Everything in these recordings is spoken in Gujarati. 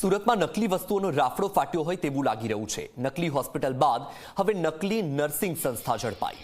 સુરતમાં નકલી વસ્તુઓનો રાફડો ફાટ્યો હોય તેવું લાગી રહ્યું છે. નકલી હોસ્પિટલ બાદ હવે નકલી નર્સિંગ સંસ્થા ઝડપાઈ.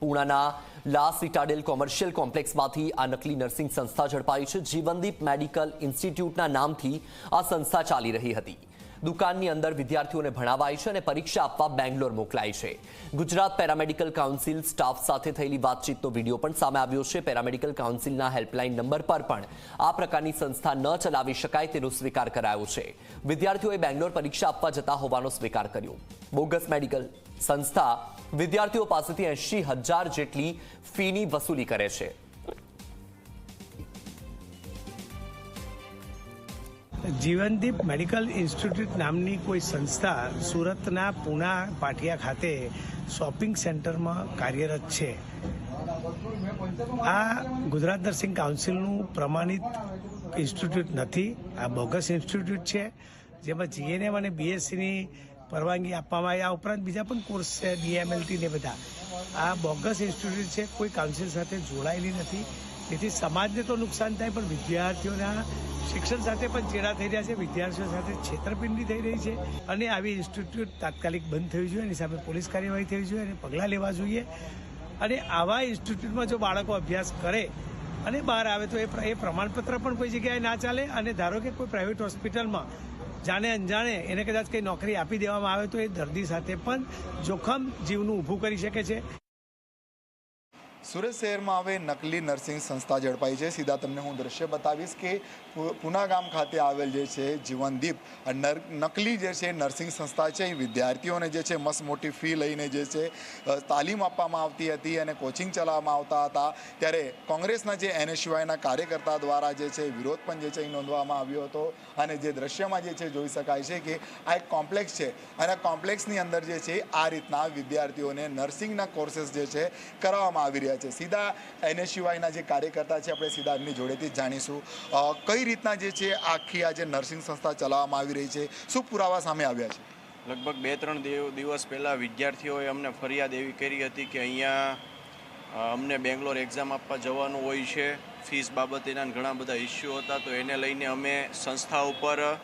પૂણાના લા સિટાડેલ કોમર્શિયલ કોમ્પ્લેક્સમાંથી આ નકલી નર્સિંગ સંસ્થા ઝડપાઈ છે. જીવનદીપ મેડિકલ ઇન્સ્ટિટ્યૂટના નામથી આ સંસ્થા ચાલી રહી હતી. દુકાનની અંદર વિદ્યાર્થીઓને ભણાવાય છે અને પરીક્ષા આપવા બેંગ્લોર મોકલાય છે. ગુજરાત પેરામેડિકલ કાઉન્સિલ સ્ટાફ સાથે થયેલી વાતચીતનો વીડિયો પણ સામે આવ્યો છે. પેરામેડિકલ કાઉન્સિલના હેલ્પલાઇન નંબર પર પણ આ પ્રકારની સંસ્થા ન ચલાવી શકાય તેનો સ્વીકાર કરાયો છે. વિદ્યાર્થીઓએ બેંગ્લોર પરીક્ષા આપવા જતા હોવાનો સ્વીકાર કર્યો. બોગસ મેડિકલ સંસ્થા વિદ્યાર્થીઓ પાસેથી એંશી હજાર જેટલી ફીની વસૂલી કરે છે. જીવનદીપ મેડિકલ ઇન્સ્ટિટ્યૂટ નામની કોઈ સંસ્થા સુરતના પૂના પાટિયા ખાતે શોપિંગ સેન્ટરમાં કાર્યરત છે. આ ગુજરાત નર્સિંગ કાઉન્સિલનું પ્રમાણિત ઇન્સ્ટિટ્યૂટ નથી. આ બોગસ ઇન્સ્ટિટ્યૂટ છે. જેમાં જીએનએમ અને બીએસસીની પરવાનગી આપવામાં આવી. આ ઉપરાંત બીજા પણ કોર્સ છે, ડીએમએલટી ને બધા. આ બોગસ ઇન્સ્ટિટ્યૂટ છે, કોઈ કાઉન્સિલ સાથે જોડાયેલી નથી. તેથી સમાજને તો નુકસાન થાય, પણ વિદ્યાર્થીઓના શિક્ષણ સાથે પણ ચેડા થઈ રહ્યા છે. વિદ્યાર્થીઓ સાથે છેતરપિંડી થઈ રહી છે અને આવી ઇન્સ્ટિટ્યૂટ તાત્કાલિક બંધ થવી જોઈએ, એની સામે પોલીસ કાર્યવાહી થવી જોઈએ અને પગલાં લેવા જોઈએ. અને આવા ઇન્સ્ટિટ્યૂટમાં જો બાળકો અભ્યાસ કરે અને બહાર આવે તો એ એ પ્રમાણપત્ર પણ કોઈ જગ્યાએ ના ચાલે અને ધારો કે કોઈ પ્રાઇવેટ હોસ્પિટલમાં જાણે અંજાણે એને કદાચ કંઈ નોકરી આપી દેવામાં આવે તો એ દર્દી સાથે પણ જોખમ જીવનું ઊભું કરી શકે છે. સુરત શહેરમાં હવે નકલી નર્સિંગ સંસ્થા ઝડપાઈ છે. સીધા તમને હું દ્રશ્ય બતાવીશ કે પુના ગામ ખાતે આવેલ જે છે જીવનદીપ નકલી જે છે નર્સિંગ સંસ્થા છે, એ વિદ્યાર્થીઓને જે છે મસ્ત મોટી ફી લઈને જે છે તાલીમ આપવામાં આવતી હતી અને કોચિંગ ચલાવવામાં આવતા હતા. ત્યારે કોંગ્રેસના જે એનએસયુઆઈના કાર્યકર્તા દ્વારા જે છે વિરોધ પણ જે છે એ નોંધવામાં આવ્યો હતો. અને જે દ્રશ્યમાં જે છે જોઈ શકાય છે કે આ એક કોમ્પ્લેક્સ છે અને કોમ્પ્લેક્સની અંદર જે છે આ રીતના વિદ્યાર્થીઓને નર્સિંગના કોર્સેસ જે છે કરાવવામાં આવી રહ્યા છે. સીધા એનએસયુઆઈના જે કાર્યકર્તા છે, આપણે સીધા એમની જોડેથી જ જાણીશું. કઈ રીતના જે છે, આખી આ જે નર્સિંગ સંસ્થા ચલાવવામાં આવી રહી છે, શું પુરાવા સામે આવ્યા છે? લગભગ બે ત્રણ દિવ- દિવસ પહેલાં વિદ્યાર્થીઓએ અમને ફરિયાદ એવી કરી હતી કે અહીંયા અમને બેંગ્લોર એક્ઝામ આપવા જવાનું હોય છે. ફીસ બાબતેના ઘણા બધા ઇસ્યુ હતા, તો એને લઈને અમે સંસ્થા ઉપર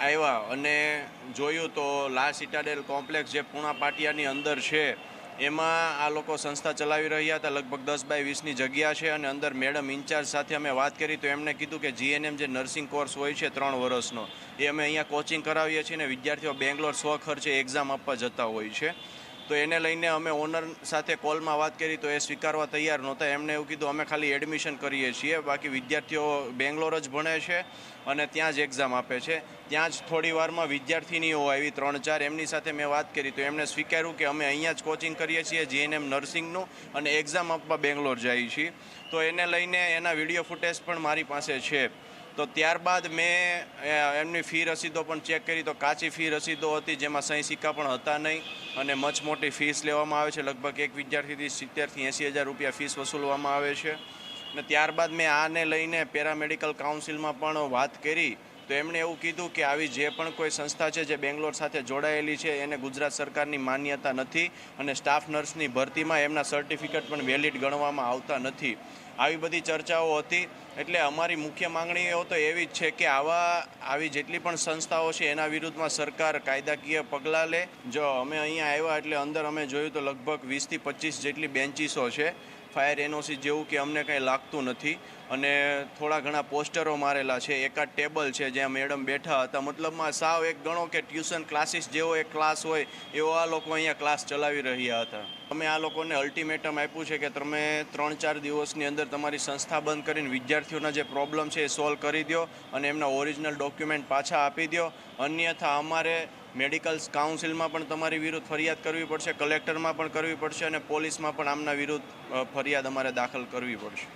આવ્યા. અને જોયું તો લા સિટાડેલ કોમ્પ્લેક્સ જે પૂણા પાટિયાની અંદર છે એમાં આ લોકો સંસ્થા ચલાવી રહ્યા હતા. લગભગ દસ બાય વીસની જગ્યા છે અને અંદર મેડમ ઇન્ચાર્જ સાથે અમે વાત કરી તો એમણે કીધું કે જીએનએમ જે નર્સિંગ કોર્સ હોય છે ત્રણ વર્ષનો, એ અમે અહીંયા કોચિંગ કરાવીએ છીએ અને વિદ્યાર્થીઓ બેંગ્લોર સ્વખર્ચે એક્ઝામ આપવા જતા હોય છે. તો એને લઈને અમે ઓનર સાથે કોલમાં વાત કરી તો એ સ્વીકારવા તૈયાર નહોતા. એમણે એવું કીધું, અમે ખાલી એડમિશન કરીએ છીએ, બાકી વિદ્યાર્થીઓ બેંગ્લોર જ ભણે છે અને ત્યાં જ એક્ઝામ આપે છે. ત્યાં જ થોડી વારમાં વિદ્યાર્થીનીઓ આવી, ત્રણ ચાર, એમની સાથે મેં વાત કરી તો એમણે સ્વીકાર્યું કે અમે અહીંયા જ કોચિંગ કરીએ છીએ જીએનએમ નર્સિંગનું અને એક્ઝામ આપવા બેંગ્લોર જઈએ છીએ. તો એને લઈને એના વીડિયો ફૂટેજ પણ મારી પાસે છે. તો ત્યારબાદ મેં એમની ફી રસીદો પણ ચેક કરી. તો કાચી ફી રસીદો હતી, જેમાં સહી સિક્કા પણ હતા નહીં અને મચ મોટી ફીસ લેવામાં આવે છે. લગભગ એક વિદ્યાર્થીથી સિત્તેરથી એંસી હજાર રૂપિયા ફીસ વસૂલવામાં આવે છે. અને ત્યારબાદ મેં આને લઈને પેરામેડિકલ કાઉન્સિલમાં પણ વાત કરી. તો એમણે એવું કીધું કે આવી જે પણ કોઈ સંસ્થા છે જે બેંગ્લોર સાથે જોડાયેલી છે, એને ગુજરાત સરકારની માન્યતા નથી અને સ્ટાફ નર્સની ભરતીમાં એમના સર્ટિફિકેટ પણ વેલિડ ગણવામાં આવતા નથી. આવી બધી ચર્ચાઓ હતી. એટલે અમારી મુખ્ય માંગણીઓ તો એવી જ છે કે આવા, આવી જેટલી પણ સંસ્થાઓ છે, એના વિરુદ્ધમાં સરકાર કાયદાકીય પગલાં લે. જો અમે અહીંયા આવ્યા એટલે અંદર અમે જોયું તો લગભગ વીસથી પચીસ જેટલી બેન્ચીસો છે. ફાયર એનઓસી જેવું કે અમને કંઈ લાગતું નથી. અને થોડા ઘણા પોસ્ટરો મારેલા છે. એકાદ ટેબલ છે જ્યાં મેડમ બેઠા હતા. મતલબમાં સાવ એક ગણો કે ટ્યુશન ક્લાસીસ જેવો એક ક્લાસ હોય, એવો આ લોકો અહીંયા ક્લાસ ચલાવી રહ્યા હતા. અમે આ લોકોને અલ્ટિમેટમ આપ્યું છે કે તમે ત્રણ ચાર દિવસની અંદર તમારી સંસ્થા બંધ કરીને વિદ્યાર્થીઓના જે પ્રોબ્લેમ છે એ સોલ્વ કરી દો અને એમના ઓરિજિનલ ડોક્યુમેન્ટ પાછા આપી દો અન્યથા અમારે મેડિકલ કાઉન્સિલમાં પણ તમારી વિરુદ્ધ ફરિયાદ કરવી પડશે, કલેક્ટરમાં પણ કરવી પડશે અને પોલીસમાં પણ આમના વિરુદ્ધ ફરિયાદ અમારે દાખલ કરવી પડશે.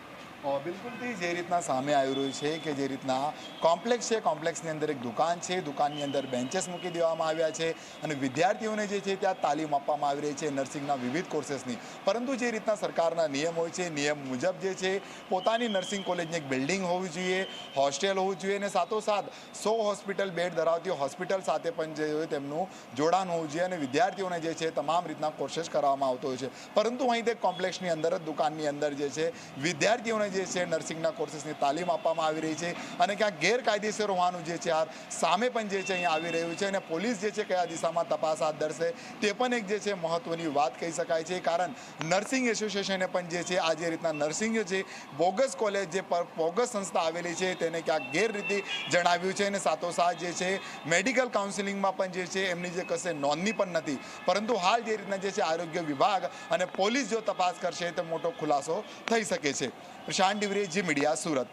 બિલકુલ જે રીતના સામે આવી રહ્યું છે કે જે રીતના કોમ્પ્લેક્સ છે, કોમ્પ્લેક્સની અંદર એક દુકાન છે, દુકાનની અંદર બેન્ચેસ મૂકી દેવામાં આવ્યા છે અને વિદ્યાર્થીઓને જે છે ત્યાં તાલીમ આપવામાં આવી રહી છે નર્સિંગના વિવિધ કોર્સેસની. પરંતુ જે રીતના સરકારના નિયમ હોય છે, નિયમ મુજબ જે છે પોતાની નર્સિંગ કોલેજની એક બિલ્ડિંગ હોવી જોઈએ, હોસ્ટેલ હોવું જોઈએ અને સાથોસાથ સો હોસ્પિટલ બેડ ધરાવતી હોસ્પિટલ સાથે પણ જે હોય તેમનું જોડાણ હોવું જોઈએ અને વિદ્યાર્થીઓને જે છે તમામ રીતના કોર્સેસ કરવામાં આવતો હોય છે. પરંતુ અહીં તે કોમ્પ્લેક્સની અંદર જ દુકાનની અંદર જે છે વિદ્યાર્થીઓને જે છે, નર્સિંગના કોર્સીસની તાલીમ આપવામાં આવી રહી છે અને ક્યાંક ગેરકાયદેસર હોવાનું જે છે હાર સામે પણ જે છે, અહીંયા આવી રહ્યું છે અને પોલીસ જે છે, કયા દિશામાં તપાસ હાથ ધરશે તે પણ એક જે છે, મહત્વની વાત કહી શકાય છે. કારણ નર્સિંગ એસોસિએશને પણ જે છે, આ જે રીતના નર્સિંગ જે બોગસ કોલેજ જે બોગસ સંસ્થા આવેલી છે તેને ક્યાંક ગેરરીતિ જણાવ્યું છે અને સાથોસાથ જે છે, મેડિકલ કાઉન્સિલિંગમાં પણ જે છે, એમની જે કશે નોંધણી પણ નથી. પરંતુ હાલ જે રીતના જે છે, આરોગ્ય વિભાગ અને પોલીસ જો તપાસ કરશે તો મોટો ખુલાસો થઈ શકે છે. પ્રશાંત ડિવરે જી મીડિયા સુરત